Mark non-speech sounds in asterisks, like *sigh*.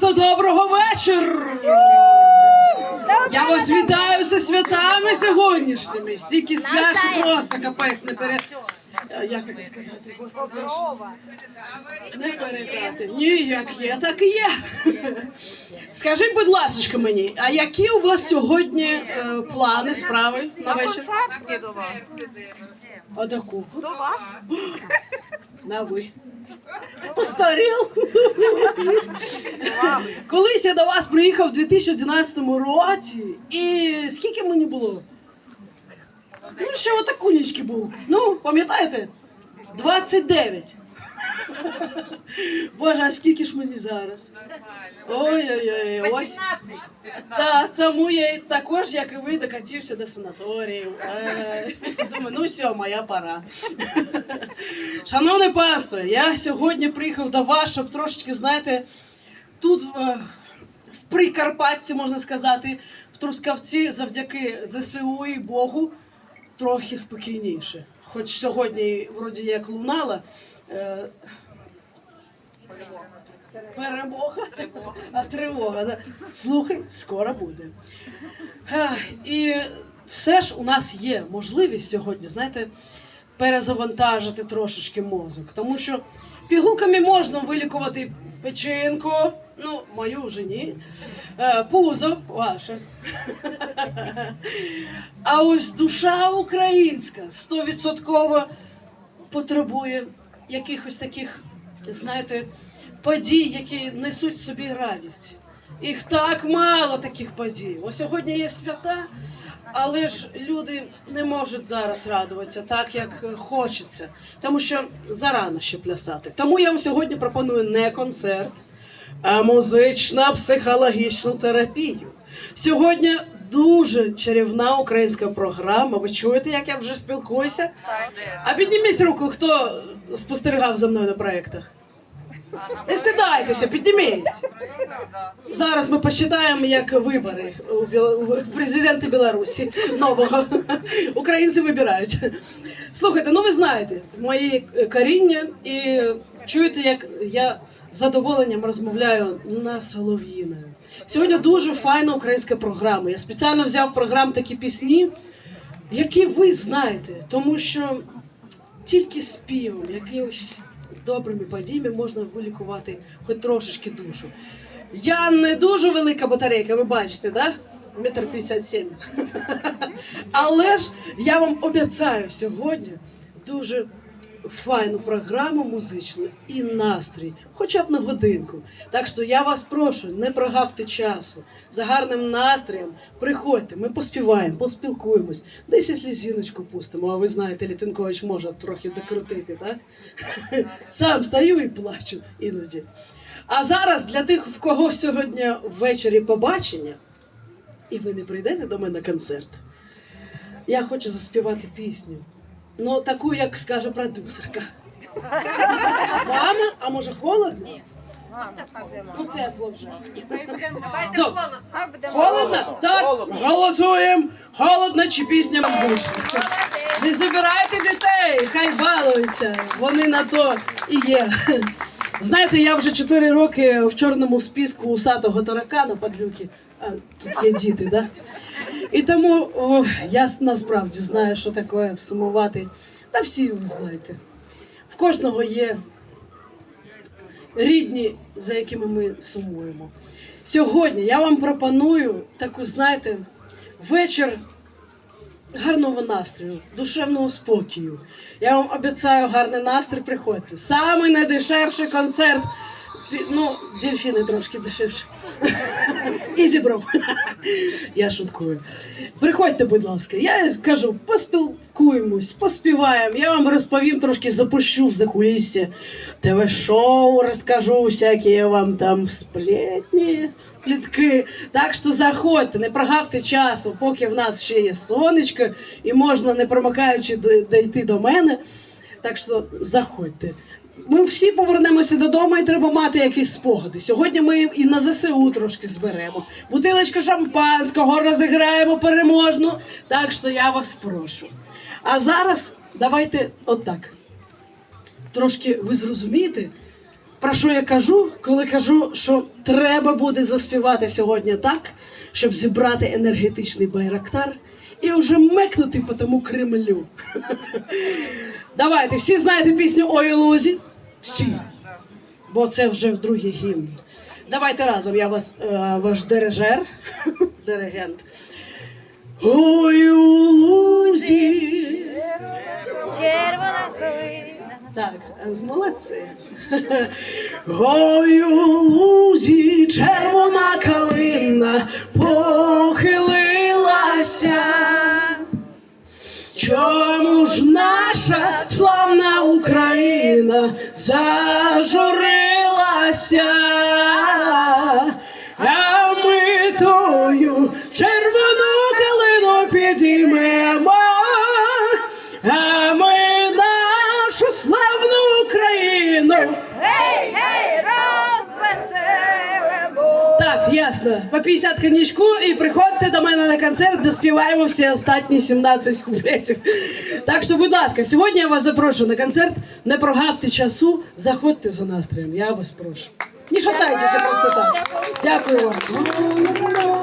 товариство, доброго вечора! Я вас вітаю зі святами сьогоднішніми. Стільки свят, що просто капець не пере... Е, Як це сказати? Господи, Не передати. Ні, як є, так і є. Скажіть, будь ласка, мені, а які у вас сьогодні е, плани, справи на вечір? Концерт до вас. А до кого? До вас. На ви. Постарів. Колись я до вас приїхав у 2011 році. І скільки мені було? Ну, ще отакунечки був. Ну, пам'ятаєте? 29. Боже, а скільки ж мені зараз? Ой-ой-ой, ось. Та, тому я також, як і ви, докатився до санаторію. Е, Думаю, ну все, моя пора. Шановне панство, я сьогодні приїхав до вас, щоб трошечки, знаєте, тут е, в Прикарпатті, можна сказати, в Трускавці завдяки ЗСУ і Богу трохи спокійніше. Хоч сьогодні, вроді як лунала. Е, Перемога, а тривога. да. Слухай, скоро буде. І все ж у нас є можливість сьогодні, знаєте, перезавантажити трошечки мозок. Тому що пігулками можна вилікувати печінку, ну, мою вже ні, е, пузо ваше. А ось душа українська стовідсотково потребує якихось таких, знаєте, подій, які несуть собі радість. Їх так мало таких подій. Ось сьогодні є свята, але ж люди не можуть зараз радуватися так, як хочеться, тому що зарано ще плясати. Тому я вам сьогодні пропоную не концерт, а музично-психологічну терапію. Сьогодні дуже чарівна українська програма. Ви чуєте, як я вже спілкуюся? А підніміть руку, хто спостерігав за мною на проєктах. Не стидайтеся, підніміть. Зараз ми посчитаємо, як вибори у президента Білорусі нового. Українці вибирають. Слухайте, ну ви знаєте, моє коріння і чуєте, як я з задоволенням розмовляю на солов'їною. Сьогодні дуже файна українська програма. Я спеціально взяв програм такі пісні, які ви знаєте, тому що тільки співом, якимось добрими подіями можна вилікувати хоч трошечки душу. Я не дуже велика батарейка, ви бачите, да? Метр п'ятдесят сім. *laughs* Але ж я вам обіцяю сьогодні дуже файну програму музичну і настрій, хоча б на годинку. Так що я вас прошу, не прогавте часу. За гарним настроєм приходьте, ми поспіваємо, поспілкуємось. Десь і слізіночку пустимо, а ви знаєте, Літинкович може трохи докрутити, так? *laughs* Сам стою і плачу іноді. А зараз для тих, в кого сьогодні ввечері побачення, і ви не прийдете до мене на концерт, я хочу заспівати пісню. Ну, таку, як скаже продюсерка. Мама, а може холодно? Ну, тепло вже. Добре. Холодно? Так, голосуємо. Холодно чи пісня бабусі. Не забирайте дітей, хай балуються. Вони на то і є. Знаєте, я вже 4 роки в чорному списку усатого таракана падлюки. А, тут є діти, да? І тому о, я насправді знаю, що таке сумувати. Та всі ви знаєте. В кожного є рідні, за якими ми сумуємо. Сьогодні я вам пропоную таку, знаєте, вечір гарного настрою, душевного спокою. Я вам обіцяю гарний настрій, приходьте. Самий найдешевший концерт. Ну, дельфіни трошки дешевше. І зібрав. Я шуткую. Приходьте, будь ласка. Я кажу, поспілкуємось, поспіваємо. Я вам розповім трошки, запущу в закулісся. ТВ-шоу розкажу, всякі вам там сплетні, плітки. Так що заходьте, не прогавте часу, поки в нас ще є сонечко, і можна, не промикаючи, дійти до мене. Так що заходьте. Ми всі повернемося додому і треба мати якісь спогади. Сьогодні ми і на ЗСУ трошки зберемо. Бутилочку шампанського розіграємо переможну. Так що я вас прошу. А зараз давайте отак. Трошки ви зрозумієте, про що я кажу, коли кажу, що треба буде заспівати сьогодні так, щоб зібрати енергетичний байрактар і вже мекнути по тому Кремлю. Давайте, всі знаєте пісню Ой лузі? Всі. Бо це вже в другий гімн. Давайте разом, я вас, е, ваш дирижер, *laughs* диригент. Ой у лузі. Червона калина. Так, е, молодці. Ой у лузі червона наша славна Україна зажурилася? А ми тою червону калину підіймемо, а ми нашу славну Україну. Ясно. По 50 коньячку і приходьте до мене на концерт, де співаємо всі останні 17 куплетів. Так що, будь ласка, сьогодні я вас запрошую на концерт. Не прогавте часу, заходьте за настроєм. Я вас прошу. Не шатайтеся просто так. Дякую вам.